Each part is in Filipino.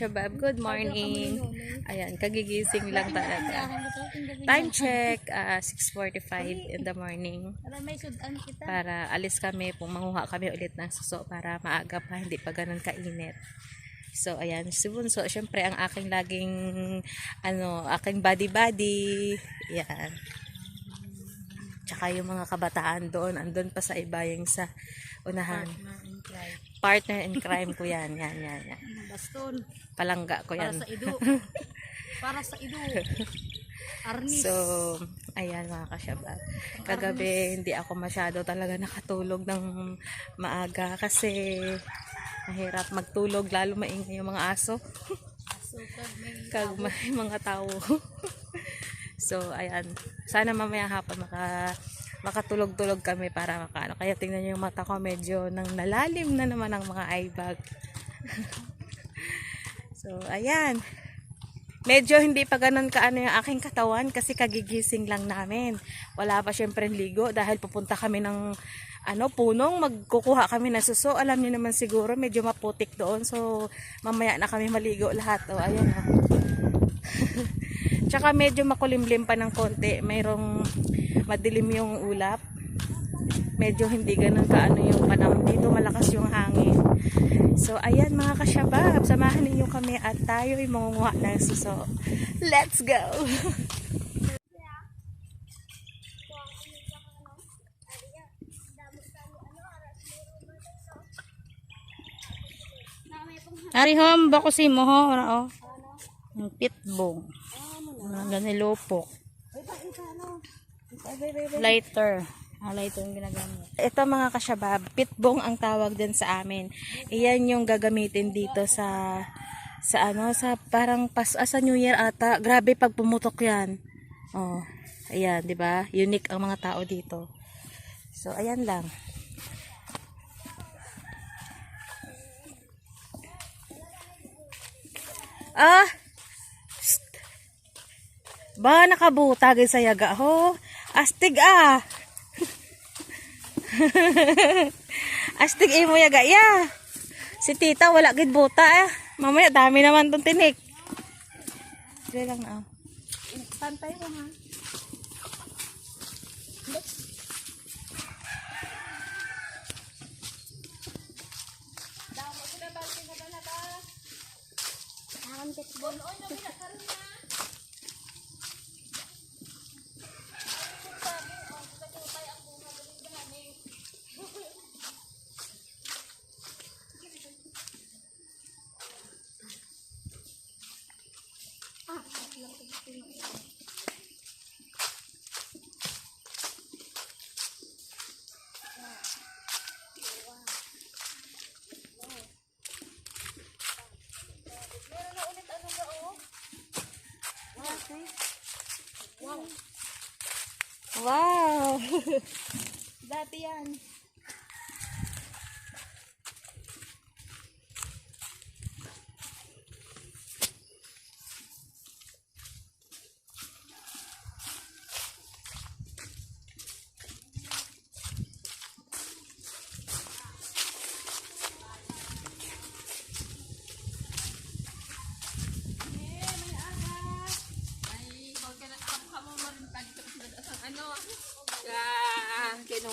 Kasyabab, good morning. Ayan, kagigising lang talaga. Time check, ah, 6.45 in the morning. Para alis kami, pumanguha kami ulit ng suso para maaga pa, hindi pa ganun kainit. So, ayan, si Bunso, syempre ang aking laging, ano, aking body-body. Yan. Tsaka yung mga kabataan doon, andun pa sa iba yung sa unahan. Partner in crime ko yan, yan, yan, yan. Baston. Palangga ko Para yan. sa ido. Para sa ido. Arnis. So, ayan mga kasyabal. Kagabi, hindi ako masyado talaga nakatulog ng maaga kasi mahirap magtulog lalo maingay yung mga aso. Kag may mga tao. so, ayan. Sana mamaya hapon maka makatulog-tulog kami para makaano. Kaya tingnan niyo yung mata ko medyo nang nalalim na naman ang mga eye bag. so, ayan. Medyo hindi pa ganun kaano yung aking katawan kasi kagigising lang namin. Wala pa syempre ligo dahil pupunta kami ng ano, punong magkukuha kami ng suso. Alam niyo naman siguro medyo maputik doon. So mamaya na kami maligo lahat. O ayan o. Tsaka medyo makulimlim pa ng konti. Mayroong madilim yung ulap. Medyo hindi ganun kaano yung panahon dito. Malakas yung hangin. So, ayan mga kasyabab, samahan ninyo kami at tayo'y mangunguha ng suso. Let's go! Ari hom, bako si mo ho. Ano o? Ang pitbong. Ang ganun lupok. Lighter. Ah, lighter yung ginagamit. Ito mga kasyabab, pitbong ang tawag din sa amin. Iyan yung gagamitin dito sa sa ano, sa parang pas ah, sa New Year ata. Grabe pag pumutok yan. Oh, ayan, di ba? Unique ang mga tao dito. So, ayan lang. Ah! Ba, nakabutagay sa yaga ho. Astig ah! Astig imo ya. Si tita wala gid buta eh. Mamaya dami naman tong tinik. Sige lang ah. Pantay mo ha. Wow! Dati yan.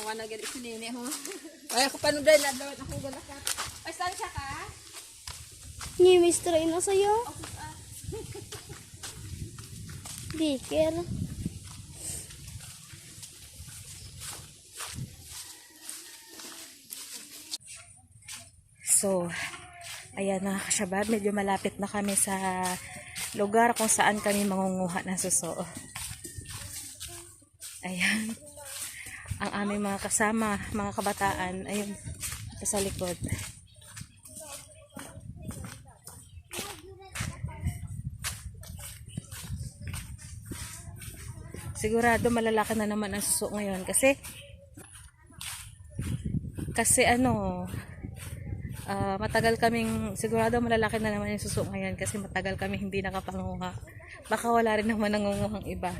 Kinuha na ganit si Nene ho. Ay, ako paano dahil nadawat ako galakat. Ay, saan siya ka? Ni Mr. Ino sa'yo? Diker. So, ayan mga kasyabab, medyo malapit na kami sa lugar kung saan kami mangunguha ng suso. Ayan. Ang aming mga kasama, mga kabataan, ayun, sa likod. Sigurado malalaki na naman ang suso ngayon kasi kasi ano Ah, matagal kaming, sigurado malalaki na naman yung suso ngayon kasi matagal kami hindi nakapanguha. Baka wala rin naman nangunguhang iba.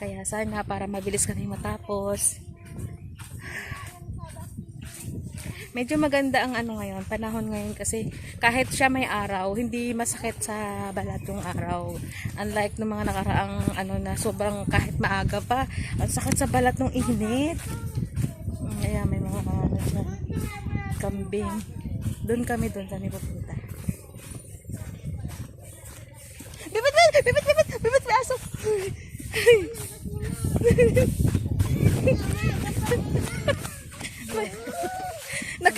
Kaya sana para mabilis kami matapos. Medyo maganda ang ano ngayon, panahon ngayon kasi kahit siya may araw, hindi masakit sa balat yung araw. Unlike ng mga nakaraang ano na sobrang kahit maaga pa, ang sakit sa balat ng init. Mm, Ayan, may mga ano dyan, kambing. Doon kami, doon kami pupunta. Bibit, bibit, bibit, bibit, bibit, may aso.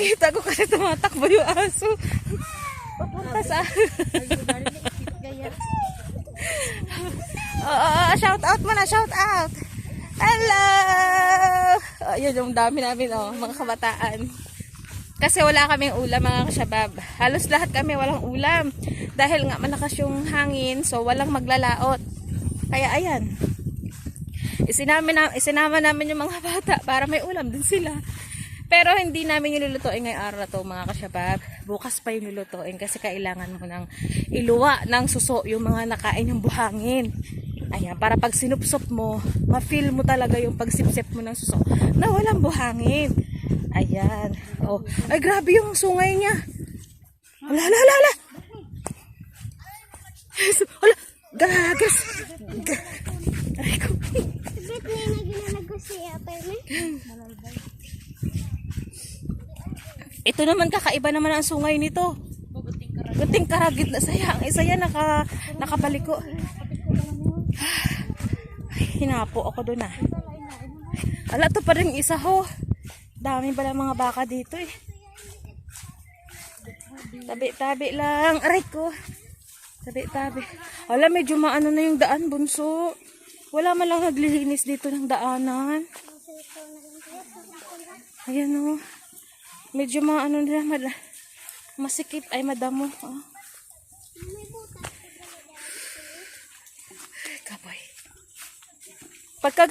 Nakita ko kasi tumatakbo yung aso. Papunta sa... Oo, oh, shout out mo na, shout out. Hello! Oh, yun yung dami namin, oh, mga kabataan. Kasi wala kaming ulam mga kasyabab. Halos lahat kami walang ulam. Dahil nga malakas yung hangin, so walang maglalaot. Kaya ayan. Isinama, na, isinama namin yung mga bata para may ulam din sila. Pero hindi namin nilulutuin ngayong araw na to mga kasyabab. Bukas pa yung lulutuin kasi kailangan mo ng iluwa ng suso yung mga nakain ng buhangin. Ayan, para pag sinupsop mo, ma-feel mo talaga yung pagsipsip mo ng suso na walang buhangin. Ayan. Oh. Ay, grabe yung sungay niya. Hala, hala, hala, hala. Hala, gagas. Ga- Aray ko. Ba't may naginanago siya, Perme? Ito naman kakaiba naman ang sungay nito. Buting karagit na saya. Ang isa yan naka, nakabaliko. Ay, hinapo ako doon ah. Ala, to pa rin isa ho. Dami pala mga baka dito eh. Tabi-tabi lang. Aray ko. Tabi-tabi. Ala, medyo maano na yung daan, bunso. Wala man lang naglilinis dito ng daanan. Ayan o. Medyo maano na, mad masikip ay madamo. Oh. Kaboy. Pagka,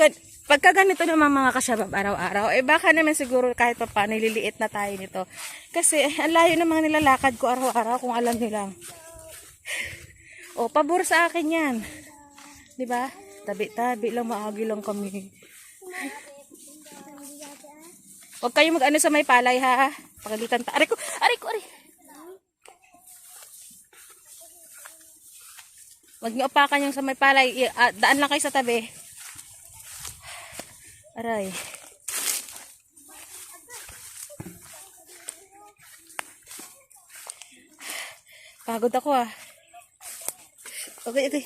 pagka ganito naman mga kasyabab araw-araw, eh baka naman siguro kahit pa paano nililiit na tayo nito. Kasi ang layo ng mga nilalakad ko araw-araw kung alam nilang. O, pabor sa akin yan. Di ba? Tabi-tabi lang, maagi lang kami. Huwag kayo mag-ano sa may palay ha. Pagalitan ta. Aray ko, aray ko, aray. Huwag niyo upakan yung sa may palay. Ah, daan lang kayo sa tabi. Aray. Pagod ako ah. Okay, okay.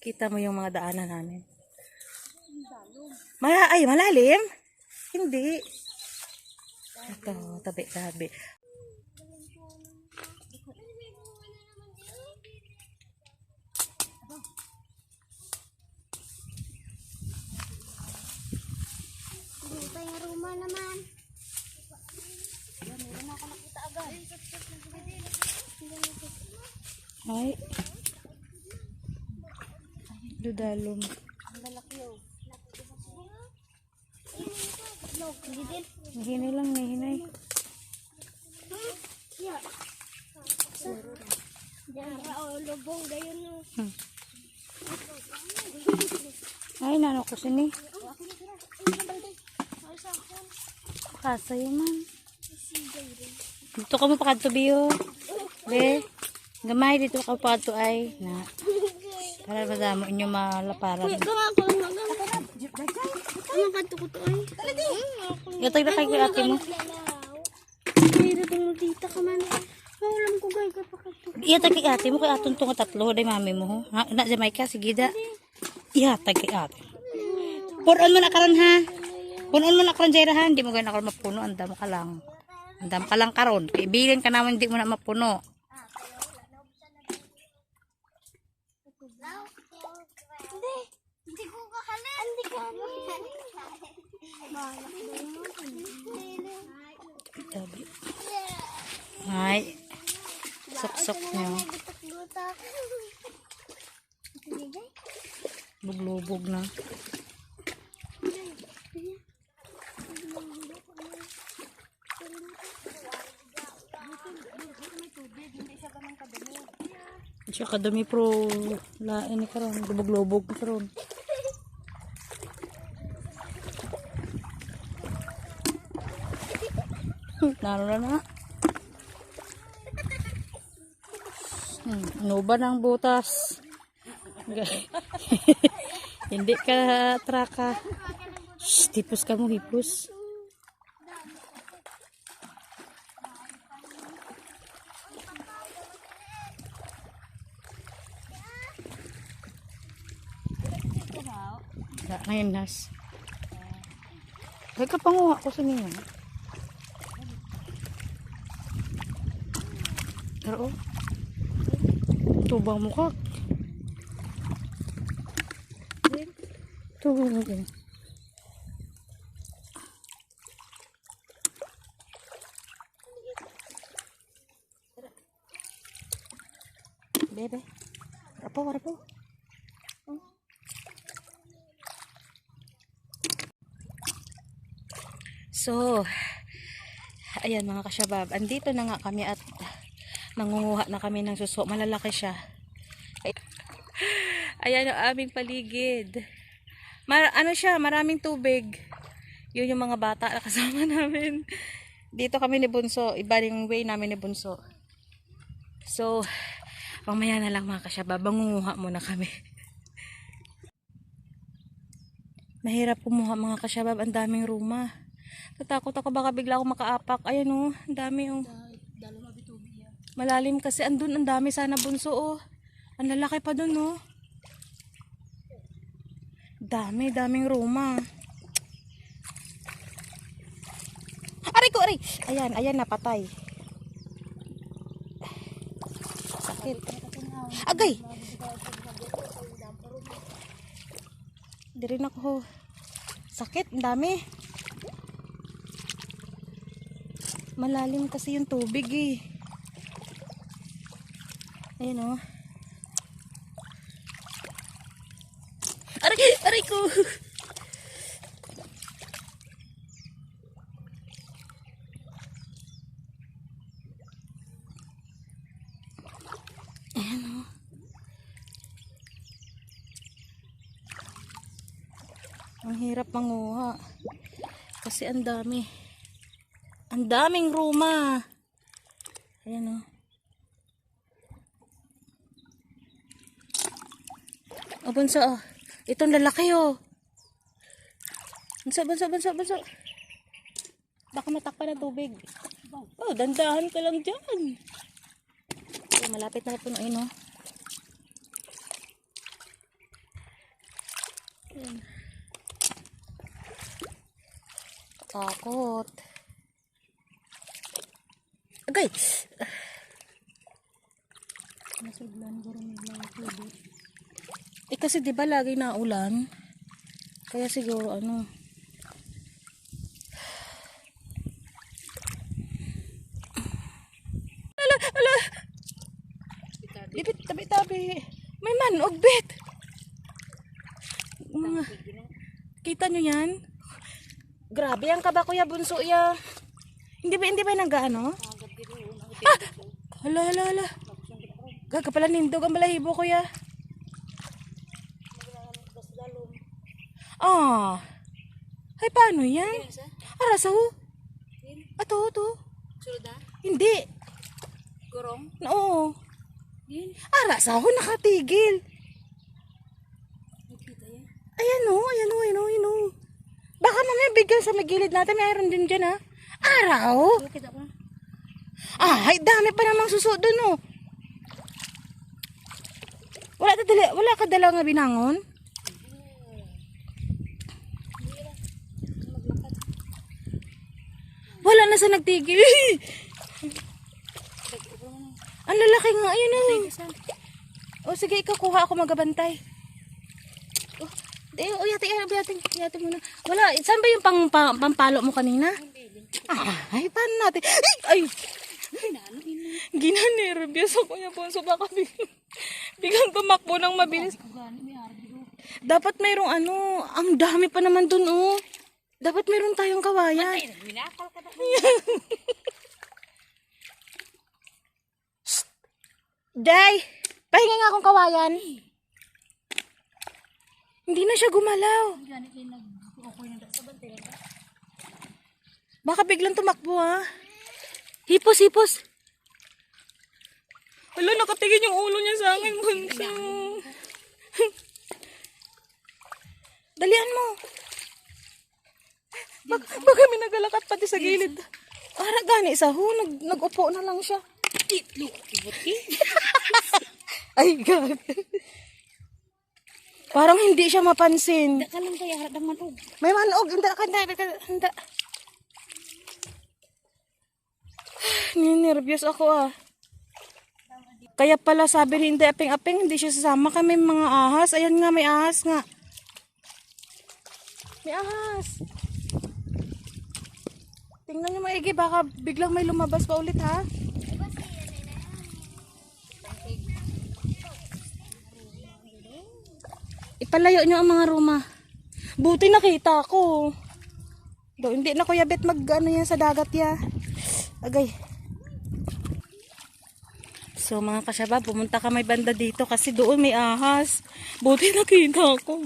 Kita mo yung mga daanan namin. Mala ay, malalim? Hindi. Ito, tabi-tabi. Ay. Dudalom. Hinay lang, may hinay. No. Ay, nano ko sini. Kasayo man. Dito ka mo pa kadto biyo. Be. Gamay dito ka pa kadto ay na. Para madamo inyo malaparan. Gawa ko. Ano ka to ko ay? Ito na kay ate mo. Mayroon tong dita ka man. Maulam ko gay ka pa ka to. Iyatag kay ate mo kay aton tong tatlo day mami mo. Ha, na Jamaica sige da. Iyatag kay ate. Punon mo na karon ha. Punon mo na karon Jaira ha. Hindi mo gana karon mapuno. Andam ka lang. Andam ka lang karon. Kaibigan ka naman hindi mo na mapuno. Hindi. Hindi ko kahalin. Hindi ko Tabi. Ay. Sok-sok nyo. Buglubog na. Siya kadami pro lain ni karon lubog-lubog karon. Naro na. Hmm, ano ba ng butas? Hindi ka traka. Shh, tipos ka mo, hipos. Ngayon nas. Huwag ka panguha ko sa ninyo. Pero, oh. Tubang mo ka. Tubang din. Bebe. Rapo, rapo. So, ayan mga kasyabab, andito na nga kami at nangunguha na kami ng suso. Malalaki siya. Ay- Ayan ang aming paligid. Mar ano siya, maraming tubig. Yun yung mga bata na kasama namin. Dito kami ni Bunso. Iba yung way namin ni Bunso. So, mamaya na lang mga kasyabab, mangunguha muna kami. Mahirap kumuha mga kasyabab, ang daming ruma. Natakot ako baka bigla ako makaapak. Ayan oh, ang dami oh. Malalim kasi andun ang dami sana bunso oh. Ang lalaki pa dun oh. Dami, daming ruma. Aray ko, aray! Ayan, ayan, napatay. Sakit. Agay! Di rin ako. Sakit, ang dami. Malalim kasi yung tubig eh. Ayun oh. Aray, aray ko. Ayan oh. Ang hirap manguha. Kasi ang dami. Ang daming ruma. Ayan oh. O, bunso, oh. Itong lalaki, oh. Bunso, bunso, bunso, bunso. Baka matakpan ng tubig. Oh, dandahan ka lang dyan. Okay, malapit na punuin, oh. Takot. Agay! Nasuglan ko rin yung tubig. Eh kasi 'di ba lagi na ulan? Kaya siguro ano. Ala, ala. Bibit, tabi, tabi. May manog, bit. Mga, kita nyo yan? Grabe ang kaba kuya bunso ya. Hindi ba, hindi ba nag-ano? Ah! Hala, hala, hala. Gaga pala nindog ang balahibo kuya. Ah. Ay, paano yan? Arasaw? Ato, ato. Hindi. Gurong? Oo. Arasaw, nakatigil. Ayan o, ayan o, ayan o, ayan o. Baka mamaya bigyan sa may gilid natin, mayroon din dyan ha. Araw? Ay, dami pa namang suso dun o. Wala ka dala, wala ka dala nga binangon? Wala na sa nagtigil. Ang lalaki nga, ayun o. O sige, ikaw kuha ako magabantay. Oh, eh, oh, yate, yate, yate, muna. Wala, saan ba yung pang, pang, pampalo mo kanina? Ah, ay, paano natin? Ay, ay. Ginanervyos ako niya po. So baka biglang, biglang tumakbo ng mabilis. Dapat mayroong ano, ang dami pa naman dun oh. Dapat mayroon tayong kawayan. Day! Pahinga nga akong kawayan. Hindi na siya gumalaw. Baka biglang tumakbo ha. Hipos, hipos. Wala, nakatingin yung ulo niya sa akin, bunso. Dalian mo. Pag, pag kami nagalakat pati sa gilid. Para gani sa ho, nag, nag-upo na lang siya. Ay, God. Parang hindi siya mapansin. Kalang kaya harap ng manog. May manog. Hindi, hindi, hindi. hindi. Ninervyos ako ah. Kaya pala sabi ni hindi aping-aping, hindi siya sasama kami mga ahas. Ayun nga, may ahas nga. May ahas. Tingnan niyo maigi, baka biglang may lumabas pa ulit ha. Ipalayo niyo ang mga ruma. Buti nakita ko. Do, hindi na kuya bet mag ano yan sa dagat ya. Agay. So mga kasyaba, pumunta ka may banda dito kasi doon may ahas. Buti nakita ko.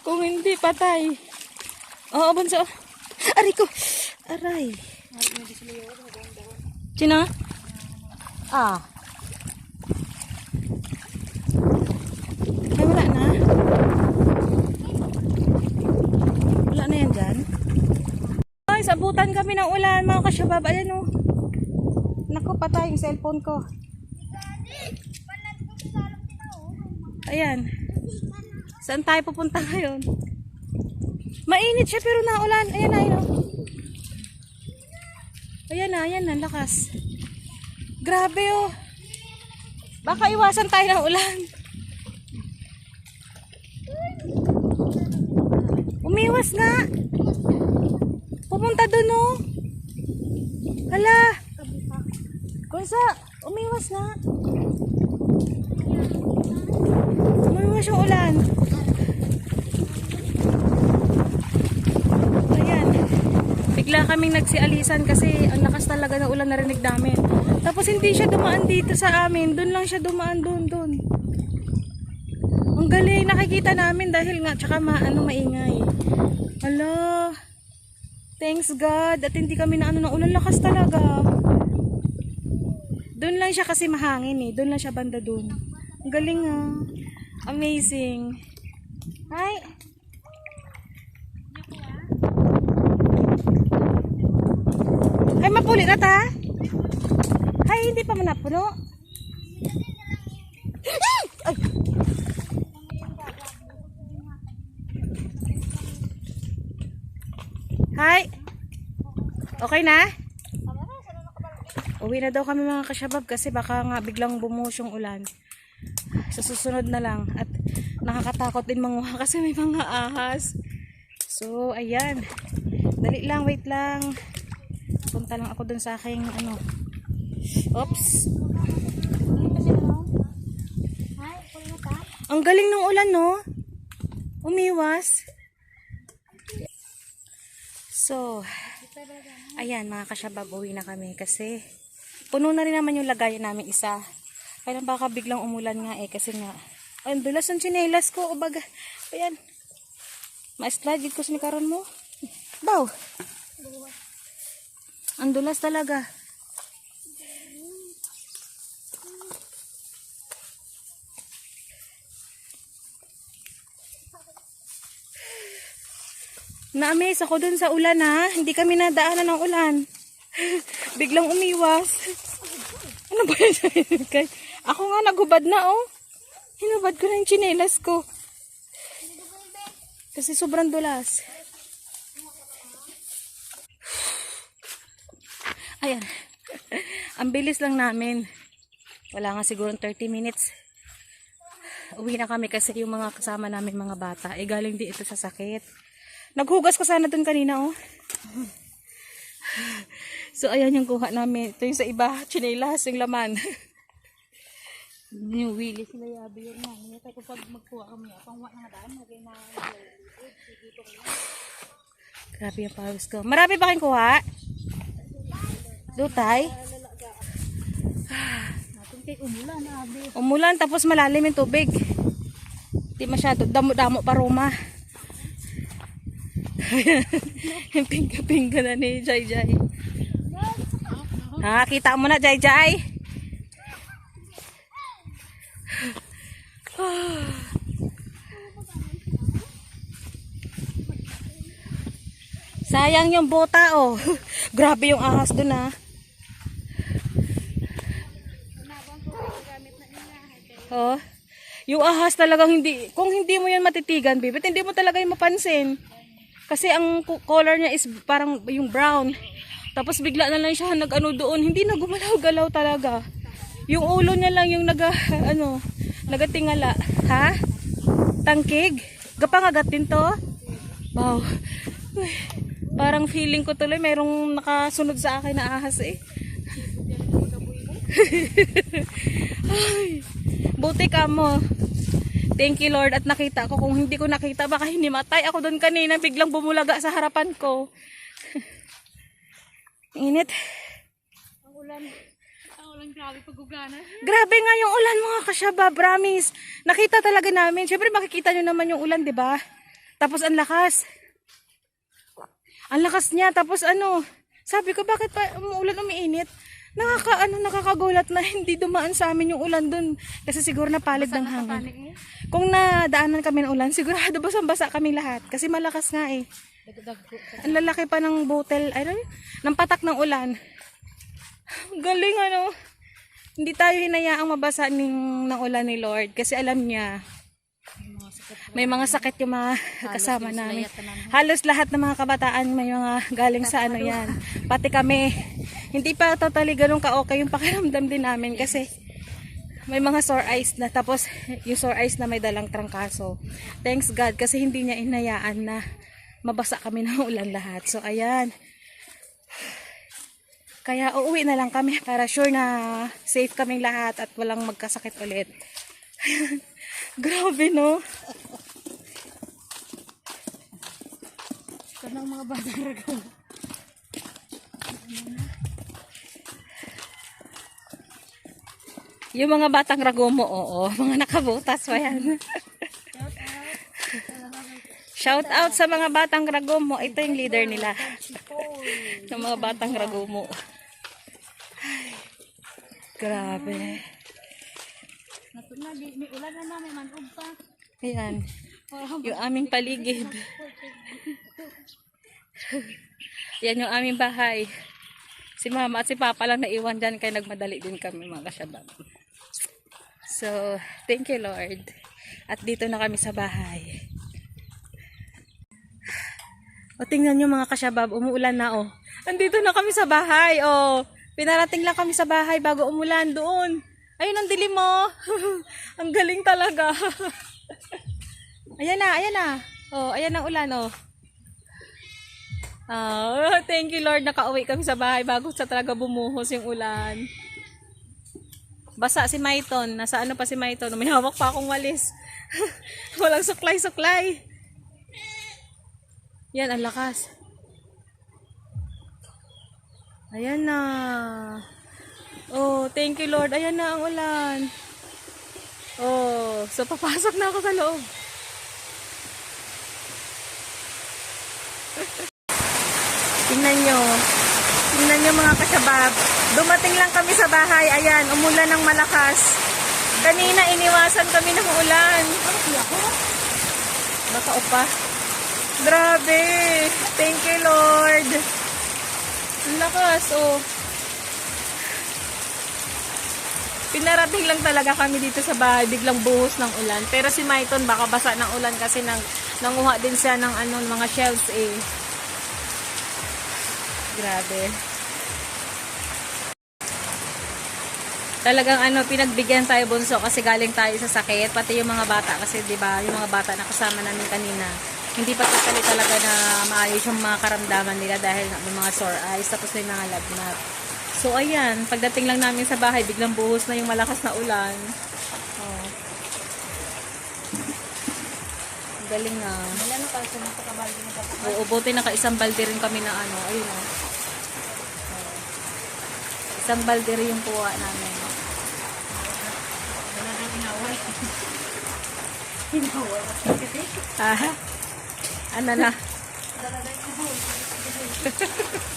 Kung hindi, patay. Oo, bunso. Aray ko. Aray. Sino? Ah. Ay, wala na. Wala na yan dyan. Ay, sabutan kami ng ulan, mga kasyabab. Ayan o. Naku, patay yung cellphone ko. Ayan. Saan tayo pupunta ngayon? Mainit siya pero naulan. Ayan na, ayan o. Ayan na, ayan na, lakas. Grabe oh. Baka iwasan tayo ng ulan. Umiwas nga. Pumunta dun oh. Hala. Kunsa, umiwas nga. Umiwas yung ulan. Ayan. Bigla kaming nagsialisan kasi ang lakas talaga ng ulan narinig namin. Tapos hindi siya dumaan dito sa amin. Doon lang siya dumaan doon, doon. Ang galing, nakikita namin dahil nga, tsaka ma, ano, maingay. Hala. Thanks God. At hindi kami na ano ng ulan. Lakas talaga. Doon lang siya kasi mahangin eh. Doon lang siya banda doon. Ang galing ah. Amazing. Hi. Ay, mapuli na ta. Ay, hindi pa man napuno. Ay! Hi! Okay na? Uwi na daw kami mga kasyabab kasi baka nga biglang bumuhos yung ulan. Sa susunod na lang. At nakakatakot din manguha kasi may mga ahas. So, ayan. Dali lang, wait lang. Punta lang ako dun sa aking ano. Oops. Ang galing ng ulan, no? Umiwas. So, ayan mga kasyabab, uwi na kami kasi puno na rin naman yung lagayan namin isa. Kaya baka biglang umulan nga eh kasi nga, ay, ang dulas ng chinelas ko, o baga, ayan. Ma-slide ko sinikaron mo. Baw. Ang dulas talaga. Na-amaze ako dun sa ulan ha. Hindi kami nadaanan ng ulan. Biglang umiwas. Ano ba yun? Ako nga nagubad na oh. Hinubad ko na yung chinelas ko. Kasi sobrang dulas. Ayan. Ang bilis lang namin. Wala nga siguro 30 minutes. Uwi na kami kasi yung mga kasama namin mga bata, eh galing di ito sa sakit. Naghugas ko sana dun kanina, oh. So, ayan yung kuha namin. Ito yung sa iba, chinelas, yung laman. Yung wili sila yabi yun nga. Kaya kapag magkuha kami, pang wala nga daan, magay na Grabe yung pawis ko. Marami pa kayong kuha? Dutay? umulan, abi. Umulan, tapos malalim yung tubig. Di masyado, damo-damo pa Roma. yung pingga-pingga na ni Jai Jai. Ha, kita mo na, Jai Jai. Sayang yung bota, oh. Grabe yung ahas dun, ah. Oh. Yung ahas talagang hindi, kung hindi mo yan matitigan, bibit, hindi mo talaga yung mapansin. Kasi ang color niya is parang yung brown. Tapos bigla na lang siya nag-ano doon, hindi na gumalaw-galaw talaga. Yung ulo niya lang yung naga, ano, nagatingala. Ha? Tangkig? Gapangagat din to? Wow. Uy, parang feeling ko tuloy mayroong nakasunod sa akin na ahas eh. Ay, buti ka mo. Thank you Lord at nakita ko. Kung hindi ko nakita baka hinimatay ako doon kanina. Biglang bumulaga sa harapan ko. Init. Grabe nga yung ulan mga kasyaba, promise. Nakita talaga namin. Siyempre makikita nyo naman yung ulan, di ba? Tapos ang lakas. Ang lakas niya. Tapos ano, sabi ko bakit pa umuulan umiinit? Nakaka, ano, nakakagulat na hindi dumaan sa amin yung ulan dun. Kasi siguro napalid ng hangin. Kung nadaanan kami ng ulan, sigurado basang-basa kami lahat. Kasi malakas nga eh. Ang lalaki pa ng butel, ano, ng patak ng ulan. Galing ano. Hindi tayo hinayaang mabasa ng, ng ulan ni Lord kasi alam niya may mga sakit yung mga kasama namin. Halos lahat ng mga kabataan may mga galing sa ano yan. Pati kami. Hindi pa totally ganun ka-okay yung pakiramdam din namin kasi may mga sore eyes na tapos yung sore eyes na may dalang trangkaso. Thanks God kasi hindi niya inayaan na mabasa kami ng ulan lahat. So ayan. Kaya uuwi na lang kami para sure na safe kaming lahat at walang magkasakit ulit. Grabe no? Kanang mga batang ragaw. Yung mga batang ragomo, oo. Mga nakabutas pa yan. Shout out sa mga batang ragomo. Ito yung leader nila. ng mga batang ragomo. Ay, grabe. Nato na, di, may ulan na namin, manug pa. Ayan. Yung aming paligid. Yan yung aming bahay. Si mama at si papa lang naiwan dyan kaya nagmadali din kami mga kasyabab. So, thank you Lord. At dito na kami sa bahay. O tingnan nyo mga kasyabab, umuulan na oh. Andito na kami sa bahay oh. Pinarating lang kami sa bahay bago umulan doon. Ayun ang dilim mo. ang galing talaga. ayan na, ayan na. Oh, ayan ang ulan oh. Oh, thank you Lord, nakauwi kami sa bahay bago sa talaga bumuhos yung ulan. Basa si Maiton. Nasa ano pa si Maiton? May hawak pa akong walis. Walang suklay-suklay. Yan, ang lakas. Ayan na. Oh, thank you Lord. Ayan na ang ulan. Oh, so papasok na ako sa loob. Tingnan nyo. Tingnan nyo mga kasabab. Dumating lang kami sa bahay. Ayan, umulan ng malakas. Kanina iniwasan kami ng ulan. Baka pa. Grabe. Thank you, Lord. Ang lakas, oh. Pinarating lang talaga kami dito sa bahay, biglang buhos ng ulan. Pero si Maiton baka basa ng ulan kasi nang nanguha din siya ng ano, mga shells eh. Grabe. Talagang ano, pinagbigyan tayo bunso kasi galing tayo sa sakit. Pati yung mga bata kasi 'di ba, yung mga bata na kasama namin kanina. Hindi pa totally talaga na maayos yung mga karamdaman nila dahil may mga sore eyes tapos may mga lagnat. So ayan, pagdating lang namin sa bahay, biglang buhos na yung malakas na ulan. Oh. Galing na. Wala na pala sa mga kabaldi na kapag. Oo, buti naka-isang balde rin kami na ano. Ayun o. Isang balde rin yung kuha namin. Wala na inaway. Ah, ano na?